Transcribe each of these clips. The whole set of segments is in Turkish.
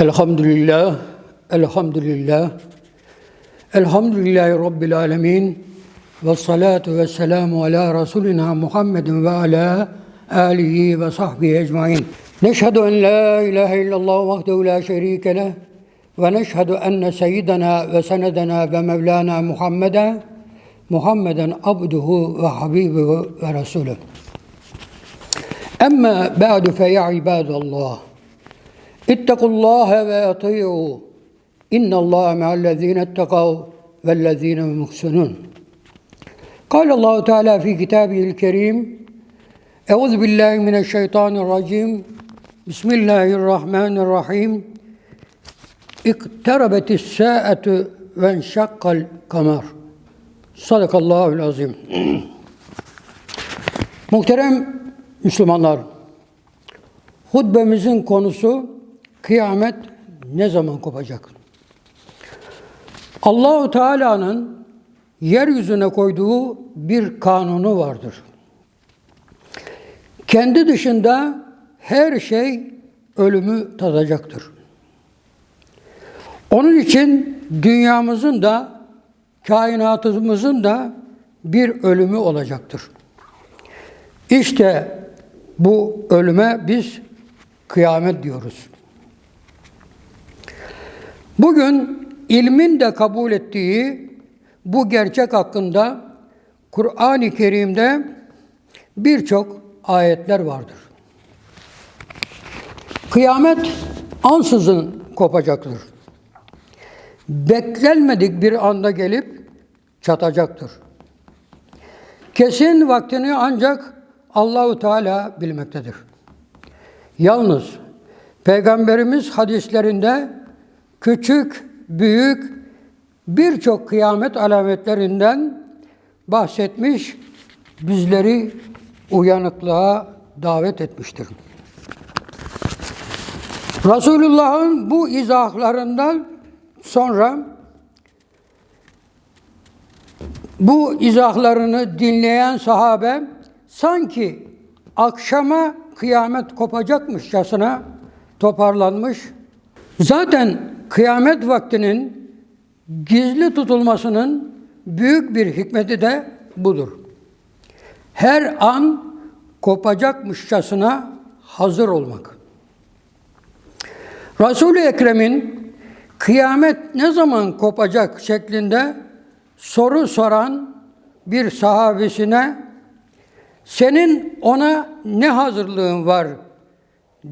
الحمد لله الحمد لله الحمد لله رب العالمين والصلاة والسلام على رسولنا محمد وعلى آله وصحبه أجمعين نشهد أن لا إله إلا الله وحده لا شريك له ونشهد أن سيدنا وسندنا ومولانا محمدا محمدا عبده وحبيبه ورسوله أما بعد فيا عباد الله İttekullâhe ve ati'û. İnnallâhe me'allezîne ettekavû vellezîne muhsinûn. Kâle Allahu Teala fi kitâbihil kerîm. Euzu billahi mineşşeytanirracim. Bismillahirrahmanirrahim. İkterebetis sâetü ve enşakkal kamer. Sadakallahul azim. Muhterem Müslümanlar, hutbemizin konusu kıyamet ne zaman kopacak? Allahu Teala'nın yeryüzüne koyduğu bir kanunu vardır. Kendi dışında her şey ölümü tadacaktır. Onun için dünyamızın da kainatımızın da bir ölümü olacaktır. İşte bu ölüme biz kıyamet diyoruz. Bugün ilmin de kabul ettiği bu gerçek hakkında Kur'an-ı Kerim'de birçok ayetler vardır. Kıyamet ansızın kopacaktır. Beklenmedik bir anda gelip çatacaktır. Kesin vaktini ancak Allahu Teala bilmektedir. Yalnız Peygamberimiz hadislerinde küçük, büyük birçok kıyamet alametlerinden bahsetmiş, bizleri uyanıklığa davet etmiştir. Resulullah'ın bu izahlarından sonra bu izahlarını dinleyen sahabe sanki akşama kıyamet kopacakmışçasına toparlanmış. Zaten kıyamet vaktinin gizli tutulmasının büyük bir hikmeti de budur. Her an kopacakmışçasına hazır olmak. Resul-i Ekrem'in kıyamet ne zaman kopacak şeklinde soru soran bir sahabesine senin ona ne hazırlığın var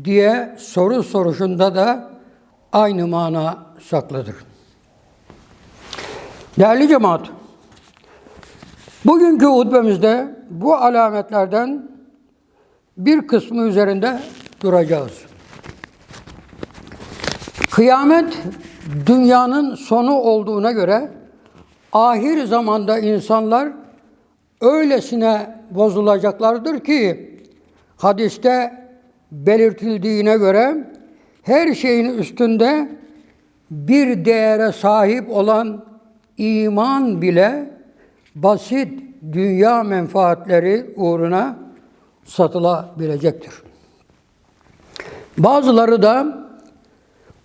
diye soru soruşunda da aynı mana saklıdır. Değerli cemaat, bugünkü hutbemizde bu alametlerden bir kısmı üzerinde duracağız. Kıyamet dünyanın sonu olduğuna göre ahir zamanda insanlar öylesine bozulacaklardır ki hadiste belirtildiğine göre her şeyin üstünde bir değere sahip olan iman bile basit dünya menfaatleri uğruna satılabilecektir. Bazıları da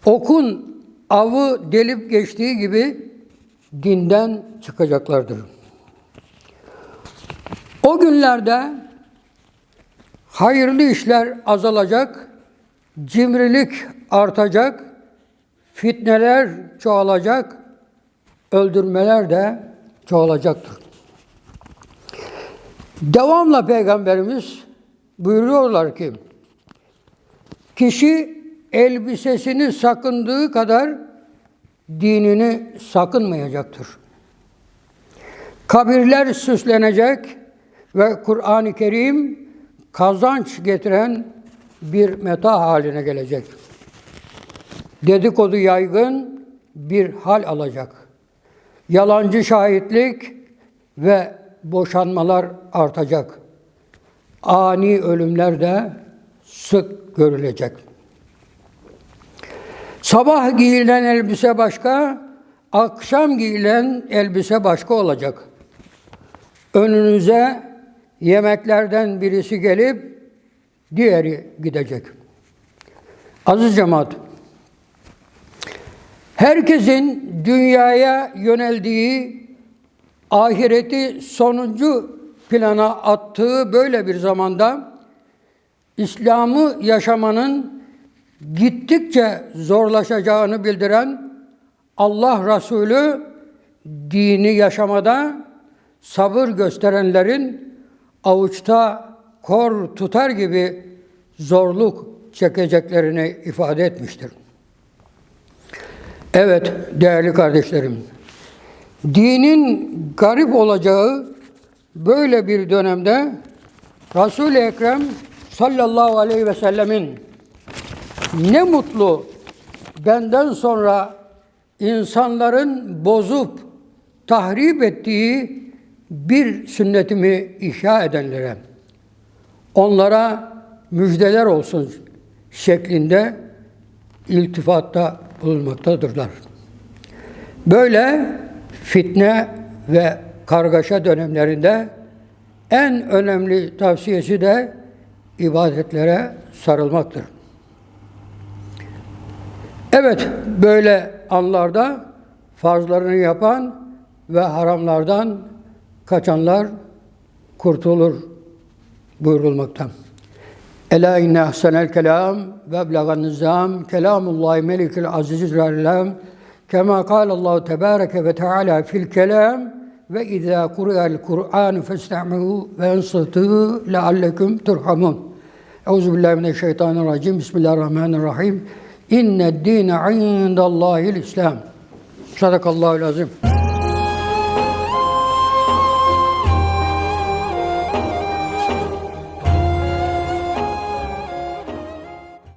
okun avı delip geçtiği gibi dinden çıkacaklardır. O günlerde hayırlı işler azalacak, cimrilik artacak, fitneler çoğalacak, öldürmeler de çoğalacaktır. Devamla Peygamberimiz buyuruyorlar ki, kişi elbisesini sakındığı kadar dinini sakınmayacaktır. Kabirler süslenecek ve Kur'an-ı Kerim kazanç getiren bir meta haline gelecek. Dedikodu yaygın bir hal alacak. Yalancı şahitlik ve boşanmalar artacak. Ani ölümler de sık görülecek. Sabah giyilen elbise başka, akşam giyilen elbise başka olacak. Önünüze yemeklerden birisi gelip diğeri gidecek. Aziz cemaat, Herkesin dünyaya yöneldiği, ahireti sonuncu plana attığı böyle bir zamanda İslam'ı yaşamanın gittikçe zorlaşacağını bildiren Allah Resulü dini yaşamada sabır gösterenlerin avuçta kor tutar gibi zorluk çekeceklerini ifade etmiştir. Evet değerli kardeşlerim. Dinin garip olacağı böyle bir dönemde Resul-i Ekrem sallallahu aleyhi ve sellemin ne mutlu benden sonra insanların bozup tahrip ettiği bir sünnetimi ihya edenlere onlara müjdeler olsun şeklinde iltifatta bulunmaktadırlar. Böyle fitne ve kargaşa dönemlerinde en önemli tavsiyesi de ibadetlere sarılmaktır. Evet, böyle anlarda farzlarını yapan ve haramlardan kaçanlar kurtulur buyurulmakta. Ela inne ahsenel kelam ve eblegan nizam kelamullahi melikil azizil alem kema kâlallahu tebâreke ve teâlâ fil kelam ve izâ kuriyel Kur'an festami'u ve ensıtû leallekum turhamun. Euzubillahimineşşeytanirracim. Bismillahirrahmanirrahim. İnned dîne indallâhil İslam. Sadakallahu azim.